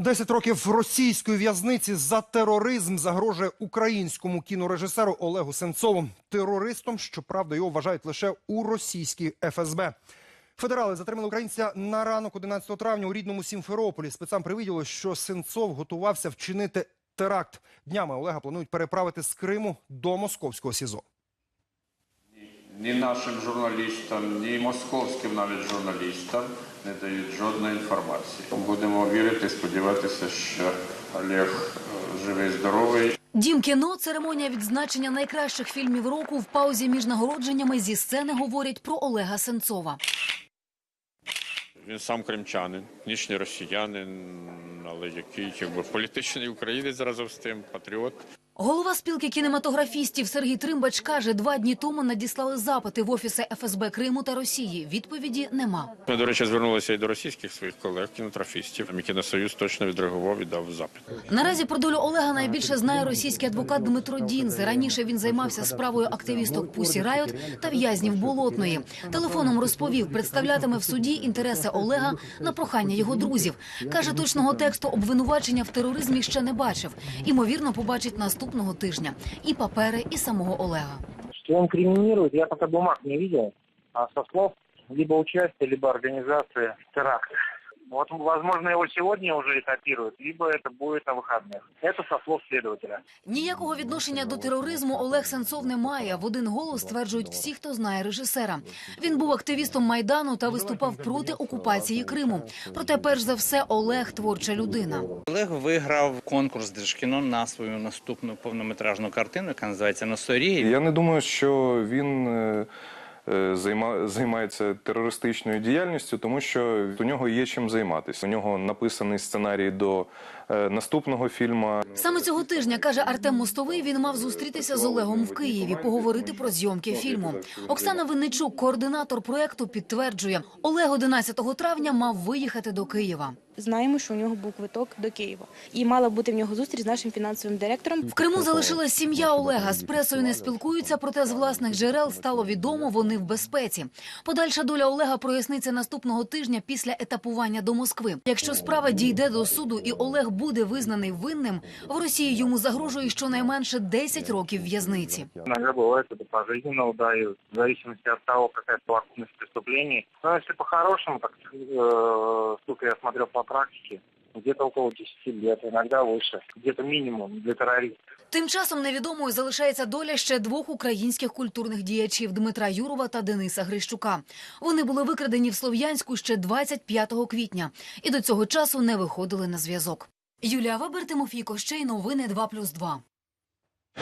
Десять років російської в'язниці за тероризм загрожує українському кінорежисеру Олегу Сенцову. Терористом, щоправда, його вважають лише у російській ФСБ. Федерали затримали українця на ранок 11 травня у рідному Сімферополі. Спецам привіділо, що Сенцов готувався вчинити теракт. Днями Олега планують переправити з Криму до московського СІЗО. Ні нашим журналістам, ні московським навіть журналістам не дають жодної інформації. Будемо вірити, сподіватися, що Олег е, живий, здоровий. Дім кіно церемонія відзначення найкращих фільмів року в паузі між нагородженнями зі сцени говорять про Олега Сенцова. Він сам кримчанин, нічний росіянин, але який якби політичний українець разом з тим, патріот. Голова спілки кінематографістів Сергій Тримбач каже, два дні тому надіслали запити в офіси ФСБ Криму та Росії. Відповіді нема. Ми, до речі, звернулися і до російських своїх колег, кінотрафістів. Кіносоюз точно відреагував і дав запит. Наразі про долю Олега найбільше знає російський адвокат Дмитро Дінзе. Раніше він займався справою активісток Пусі Райот та в'язнів Болотної. Телефоном розповів, представлятиме в суді інтереси Олега на прохання його друзів. Каже, точного тексту обвинувачення в тероризмі ще не бачив. Імовірно, побачить наступного тижня і папери, і самого Олега. Що він криминирует, я поки бумаг не бачив, а со слов либо участия, либо организации теракта. Вот, возможно, его сегодня уже этапируют, либо это будет на выходных. Это со слов следователя. Ніякого відношення до тероризму Олег Сенцов не має. В один голос стверджують всі, хто знає режисера. Він був активістом майдану та виступав проти окупації Криму. Проте, перш за все, Олег творча людина. Олег виграв конкурс Держкіно на свою наступну повнометражну картину, яка називається Носоріг. Я не думаю, що він е, е, займа- займається терористичною діяльністю, тому що у нього є чим займатися. У нього написаний сценарій до е, наступного фільму. Саме цього тижня каже Артем Мостовий. Він мав зустрітися з Олегом в Києві, поговорити про зйомки фільму. Оксана Винничук, координатор проекту, підтверджує, Олег 11 травня мав виїхати до Києва Знаємо, що у нього був квиток до Києва, і мала бути в нього зустріч з нашим фінансовим директором. В Криму залишилась сім'я Олега. З пресою не спілкуються, проте з власних джерел стало відомо, вони в безпеці. Подальша доля Олега проясниться наступного тижня після етапування до Москви. Якщо справа дійде до суду і Олег буде визнаний винним, в Росії йому загрожує щонайменше 10 років в'язниці. Иногда бывает это пожизненно удают, в зависимости от того, какая совокупность преступлений. Но если по-хорошему, так, э, сколько я смотрел по практике, где-то около 10 лет, иногда выше, где-то минимум для террористов. Тим часом невідомою залишається доля ще двох українських культурних діячів Дмитра Юрова та Дениса Грищука. Вони були викрадені в Слов'янську ще 25 квітня і до цього часу не виходили на зв'язок. Юлія Вебер, Тимофій Кощей, новини 2+,2.